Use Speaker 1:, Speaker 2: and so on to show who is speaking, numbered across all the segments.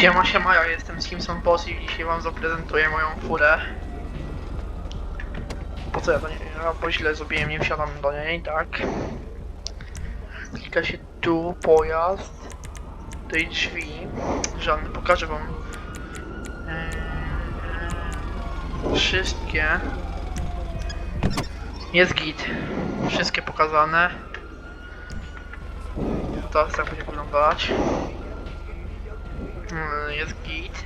Speaker 1: Siema, siema, ja jestem Simpson Boss i dzisiaj wam zaprezentuję moją furę. Po co ja do niej? Ja po źle zrobiłem, nie wsiadam do niej, tak. Klika się tu, pojazd, tej drzwi, żadny, pokażę wam yy, wszystkie. Jest git, wszystkie pokazane. Teraz tak będzie wyglądać. Mm, Jest git.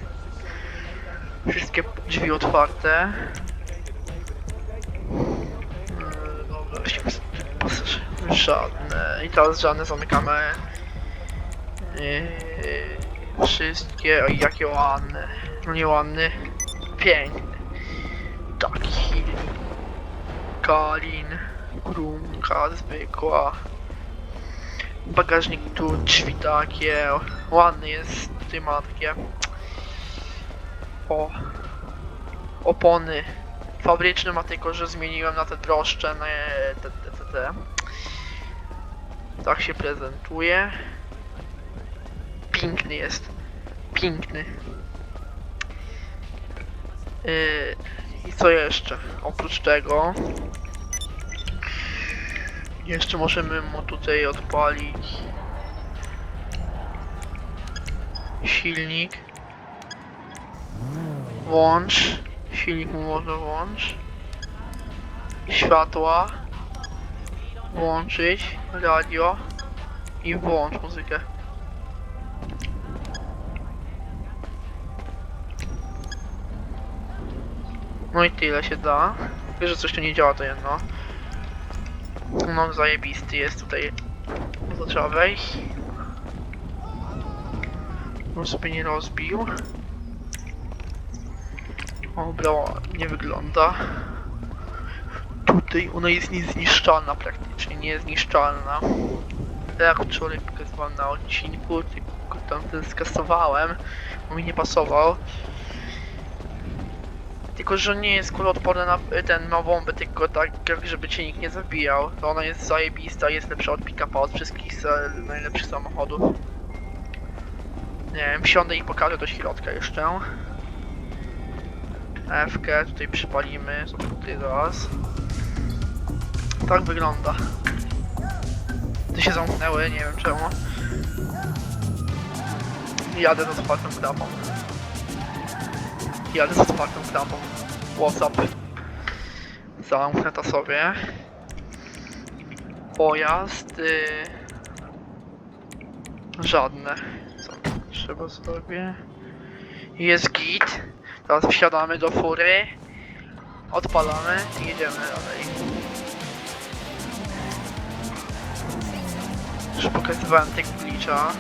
Speaker 1: Wszystkie drzwi otwarte. Mm, Dobra. Żadne. I teraz żadne zamykamy. Yy, wszystkie. Oj, jakie ładne. No nie ładny. Piękny. Taki. Kalin. Grumka zwykła. Bagażnik tu, drzwi takie. Ładny jest. Tutaj ma takie. O. Opony. Fabryczne ma tylko, że zmieniłem na te droższe, na te, te, te, te. Tak się prezentuje. Piękny jest. Piękny. Yy, I co jeszcze? Oprócz tego. Jeszcze możemy mu tutaj odpalić silnik. Włącz. Silnik można włącz. Światła. Włączyć. Radio. I włącz muzykę. No i tyle się da. Wiesz, że coś tu nie działa to jedno. No zajebisty jest tutaj. To trzeba wejść. On sobie nie rozbił. Dobra, nie wygląda. Tutaj ona jest niezniszczalna praktycznie, niezniszczalna. Jak wczoraj pokazywałem na odcinku, tylko tamten skasowałem, bo mi nie pasował. Tylko, że nie jest kuloodporna na ten ma bombę, tylko tak żeby cię nikt nie zabijał. To ona jest zajebista, jest lepsza od pick-upa, od wszystkich najlepszych samochodów. Nie wsiądę i pokażę do środka jeszcze. F-kę tutaj przypalimy, co tutaj zaraz. Tak wygląda. Ty się zamknęły, nie wiem czemu. Jadę z otwartą klapą. Jadę z otwartą klapą. Whatsapp. Zamknę to sobie. Pojazd. Y... Żadne. Trzeba sobie. Jest git. Teraz wsiadamy do fury. Odpalamy i jedziemy dalej. Już pokazywałem tego glitcha.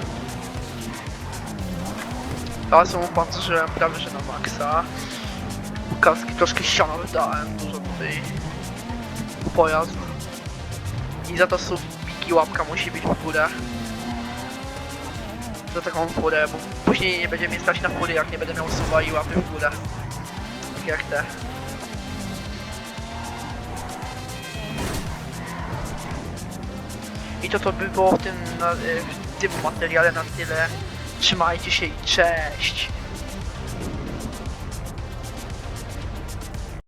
Speaker 1: Teraz ją opancerzyłem prawie że na maksa. Kaski troszkę ściana wydałem, dużo tutaj pojazd. I za to subiki łapka musi być w górę. Za taką furę, bo później nie będzie mnie stać na fury, jak nie będę miał suba i łapy w górę. Tak jak te. I to to by było w tym, na, w tym materiale na tyle. Trzymajcie się i cześć!